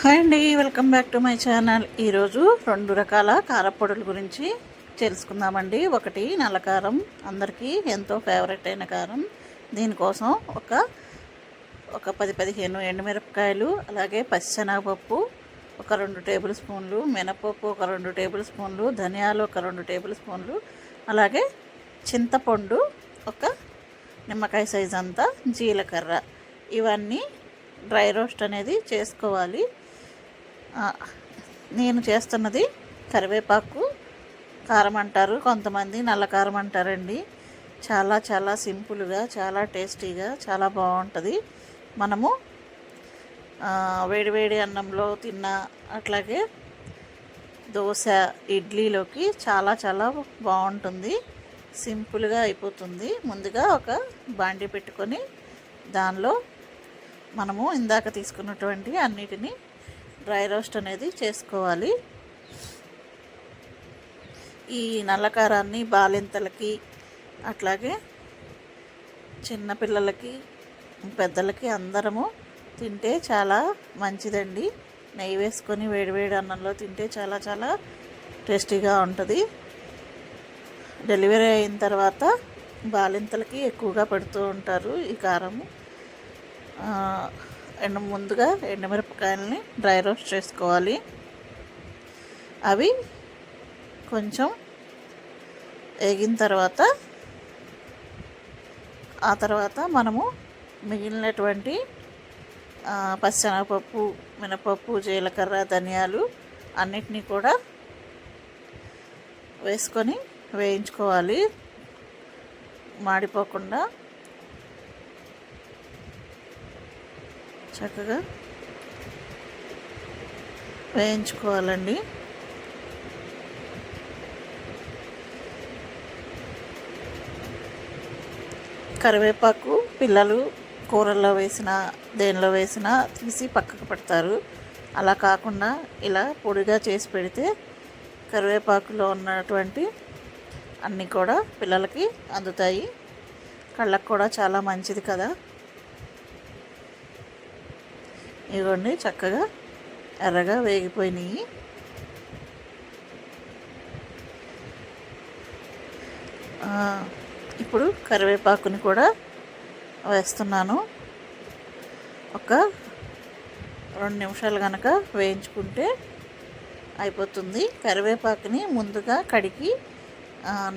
Hi అండి welcome back to my channel. ఈరోజు రెండు రకాల కారపొడుల గురించి తెలుసుకుందామండి. ఒకటి నల్ల కారం అందరికీ ఎంతో ఫేవరెట్ అయిన కారం. దీనికోసం ఒక ఒక పది పదిహేను ఎండుమిరపకాయలు అలాగే పచ్చిశనగపప్పు ఒక రెండు టేబుల్ స్పూన్లు మినపప్పు ఒక రెండు టేబుల్ స్పూన్లు ధనియాలు ఒక రెండు టేబుల్ స్పూన్లు అలాగే చింతపండు ఒక నిమ్మకాయ సైజ్ అంతా జీలకర్ర. ఇవన్నీ డ్రై రోస్ట్ అనేది చేసుకోవాలి. నేను చేస్తున్నది కరివేపాకు కారం అంటారు. కొంతమంది నల్ల కారం అంటారండి. చాలా చాలా సింపుల్గా చాలా టేస్టీగా చాలా బాగుంటుంది. మనము వేడివేడి అన్నంలో తిన్న అట్లాగే దోశ ఇడ్లీలోకి చాలా చాలా బాగుంటుంది. సింపుల్గా అయిపోతుంది. ముందుగా ఒక బాండి పెట్టుకొని దానిలో మనము ఇందాక తీసుకున్నటువంటి అన్నిటినీ డ్రై రోస్ట్ అనేది చేసుకోవాలి. ఈ నల్లకారాన్ని బాలింతలకి అట్లాగే చిన్నపిల్లలకి పెద్దలకి అందరము తింటే చాలా మంచిదండి. నెయ్యి వేసుకొని వేడివేడి అన్నంలో తింటే చాలా చాలా టేస్టీగా ఉంటుంది. డెలివరీ అయిన తర్వాత బాలింతలకి ఎక్కువగా పెడుతూ ఉంటారు ఈ కారము. ఎండ ముందుగా ఎండమిరపకాయలని డ్రై రోస్ట్ చేసుకోవాలి. అవి కొంచెం వేగిన తర్వాత ఆ తర్వాత మనము మిగిలినటువంటి ఆ, పచ్చిశనగపప్పు మినపప్పు జీలకర్ర ధనియాలు అన్నిటినీ కూడా వేసుకొని వేయించుకోవాలి. మాడిపోకుండా చక్కగా వేయించుకోవాలండి. కరివేపాకు పిల్లలు కూరల్లో వేసిన దేనిలో వేసినా తీసి పక్కకు పెడతారు. అలా కాకుండా ఇలా పొడిగా చేసి పెడితే కరివేపాకులో ఉన్నటువంటి అన్నీ కూడా పిల్లలకి అందుతాయి. కళ్ళకు కూడా చాలా మంచిది కదా. ఇవ్వండి చక్కగా ఎర్రగా వేగిపోయినాయి. ఇప్పుడు కరివేపాకుని కూడా వేస్తున్నాను. ఒక రెండు నిమిషాలు కనుక వేయించుకుంటే అయిపోతుంది. కరివేపాకుని ముందుగా కడిగి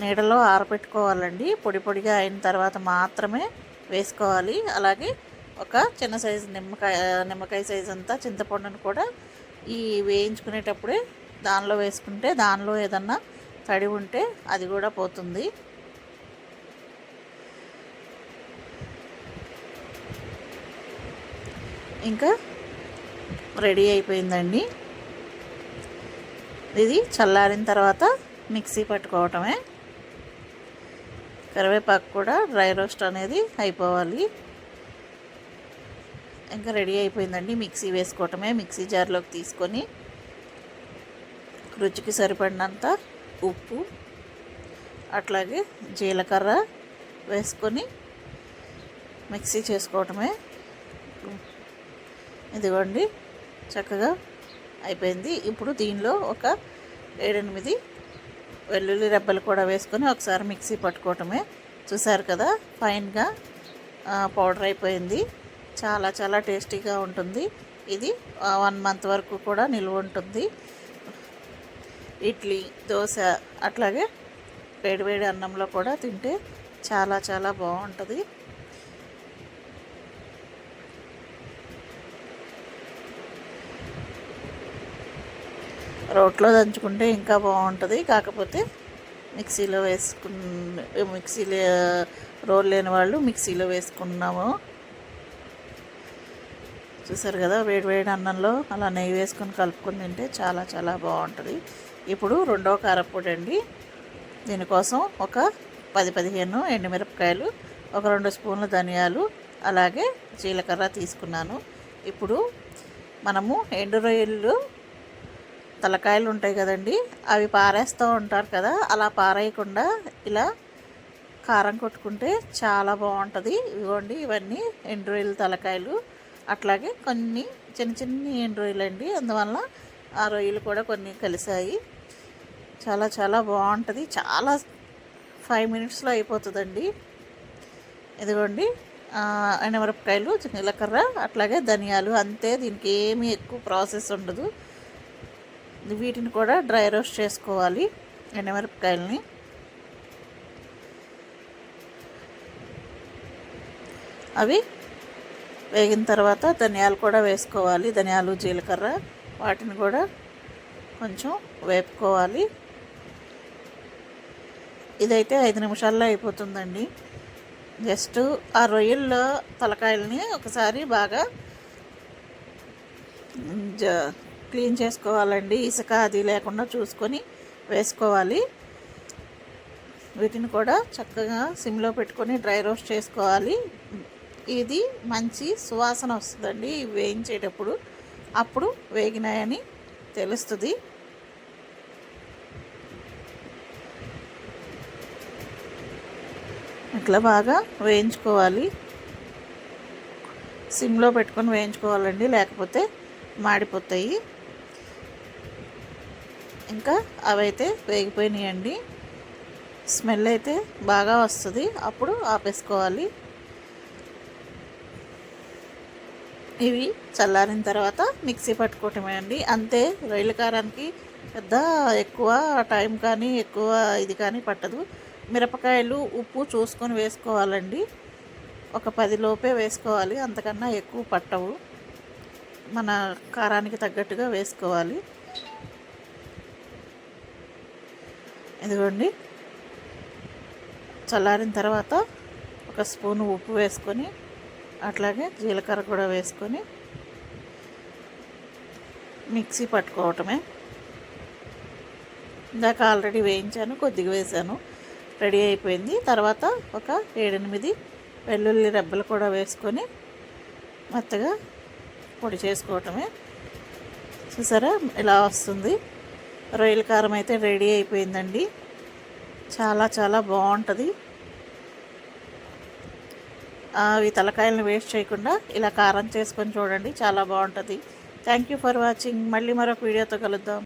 నీడలో ఆరబెట్టుకోవాలండి పొడి పొడిగా అయిన తర్వాత మాత్రమే వేసుకోవాలి. అలాగే ఒక చిన్న సైజు నిమ్మకాయ నిమ్మకాయ సైజు అంతా చింతపండును కూడా ఈ వేయించుకునేటప్పుడే దానిలో వేసుకుంటే దానిలో ఏదన్నా తడి ఉంటే అది కూడా పోతుంది. ఇంకా రెడీ అయిపోయిందండి. ఇది చల్లారిన తర్వాత మిక్సీ పట్టుకోవటమే. కరివేపాకు కూడా డ్రై రోస్ట్ అనేది అయిపోవాలి. ఇంకా రెడీ అయిపోయిందండి మిక్సీ వేసుకోవటమే. మిక్సీ జార్లోకి తీసుకొని రుచికి సరిపడినంత ఉప్పు అట్లాగే జీలకర్ర వేసుకొని మిక్సీ చేసుకోవటమే. ఇదిగోండి చక్కగా అయిపోయింది. ఇప్పుడు దీనిలో ఒక ఏడెనిమిది వెల్లుల్లి రెబ్బలు కూడా వేసుకొని ఒకసారి మిక్సీ పట్టుకోవటమే. చూసారు కదా ఫైన్గా పౌడర్ అయిపోయింది. చాలా చాలా టేస్టీగా ఉంటుంది. ఇది వన్ మంత్ వరకు కూడా నిల్వ ఉంటుంది. ఇడ్లీ దోశ అట్లాగే వేడివేడి అన్నంలో కూడా తింటే చాలా చాలా బాగుంటుంది. రోట్లో దంచుకుంటే ఇంకా బాగుంటుంది. కాకపోతే మిక్సీలో వేసుకు మిక్సీలో రోల్ లేని వాళ్ళు మిక్సీలో వేసుకున్నాము. చూసారు కదా వేడి వేడి అన్నంలో అలా నెయ్యి వేసుకొని కలుపుకొని తింటే చాలా చాలా బాగుంటుంది. ఇప్పుడు రెండవ కారపొడి అండి. దీనికోసం ఒక పది పదిహేను ఎండుమిరపకాయలు ఒక రెండు స్పూన్ల ధనియాలు అలాగే జీలకర్ర తీసుకున్నాను. ఇప్పుడు మనము ఎండు రొయ్యలు తలకాయలు ఉంటాయి కదండి అవి పారేస్తూ ఉంటారు కదా అలా పారేయకుండా ఇలా కారం కొట్టుకుంటే చాలా బాగుంటుంది. ఇదిగోండి ఇవన్నీ ఎండు రొయ్యలు తలకాయలు. అట్లాగే కొన్ని చిన్న చిన్న ఎండు రొయ్యలు అండి అందువల్ల ఆ రొయ్యలు కూడా కొన్ని కలిసాయి చాలా చాలా బాగుంటుంది. చాలా ఫైవ్ మినిట్స్లో అయిపోతుందండి. ఇదిగోండి. ఆ, జీలకర్ర అట్లాగే ధనియాలు అంతే. దీనికి ఏమీ ఎక్కువ ప్రాసెస్ ఉండదు. వీటిని కూడా డ్రై రోస్ట్ చేసుకోవాలి ఎండుమిరపకాయలని. అవి వేగిన తర్వాత ధనియాలు కూడా వేసుకోవాలి. ధనియాలు జీలకర్ర వాటిని కూడా కొంచెం వేపుకోవాలి. ఇదైతే ఐదు నిమిషాల్లో అయిపోతుందండి. జస్ట్ ఆ రొయ్యల్లో తలకాయలని ఒకసారి బాగా జ క్లీన్ చేసుకోవాలండి. ఇసుక అది లేకుండా చూసుకొని వేసుకోవాలి. వీటిని కూడా చక్కగా సిమ్లో పెట్టుకొని డ్రై రోస్ట్ చేసుకోవాలి. ఇది మంచి సువాసన వస్తుందండి. ఇవి వేయించేటప్పుడు అప్పుడు వేగినాయని తెలుస్తుంది. ఇట్లా బాగా వేయించుకోవాలి. సిమ్లో పెట్టుకొని వేయించుకోవాలండి. లేకపోతే మాడిపోతాయి. ఇంకా అవైతే వేగిపోయినాయండి. స్మెల్ అయితే బాగా వస్తుంది. అప్పుడు ఆపేసుకోవాలి. ఇవి చల్లారిన తర్వాత మిక్సీ పట్టుకోవటమే అండి అంతే రొయ్యల కారానికి పెద్ద ఎక్కువ టైం కానీ ఎక్కువ ఇది కానీ పట్టదు. మిరపకాయలు ఉప్పు చూసుకొని వేసుకోవాలండి. ఒక పది లోపే వేసుకోవాలి అంతకన్నా ఎక్కువ పట్టవు. మన కారానికి తగ్గట్టుగా వేసుకోవాలి. ఇదిగోండి. చల్లారిన తర్వాత ఒక స్పూన్ ఉప్పు వేసుకొని అట్లాగే జీలకర్ర కూడా వేసుకొని మిక్సీ పట్టుకోవటమే. ఇందాక ఆల్రెడీ వేయించాను కొద్దిగా వేసాను. రెడీ అయిపోయింది. తర్వాత ఒక ఏడెనిమిది వెల్లుల్లి రెబ్బలు కూడా వేసుకొని మెత్తగా పొడి చేసుకోవటమే. చూసారా? ఇలా వస్తుంది. రొయ్యల కారం అయితే రెడీ అయిపోయిందండి. చాలా చాలా బాగుంటుంది. అవి తలకాయలను వేస్ట్ చేయకుండా ఇలా కారం చేసుకొని చూడండి చాలా బాగుంటుంది. థ్యాంక్ యూ ఫర్ వాచింగ్ మళ్ళీ మరొక వీడియోతో కలుద్దాం.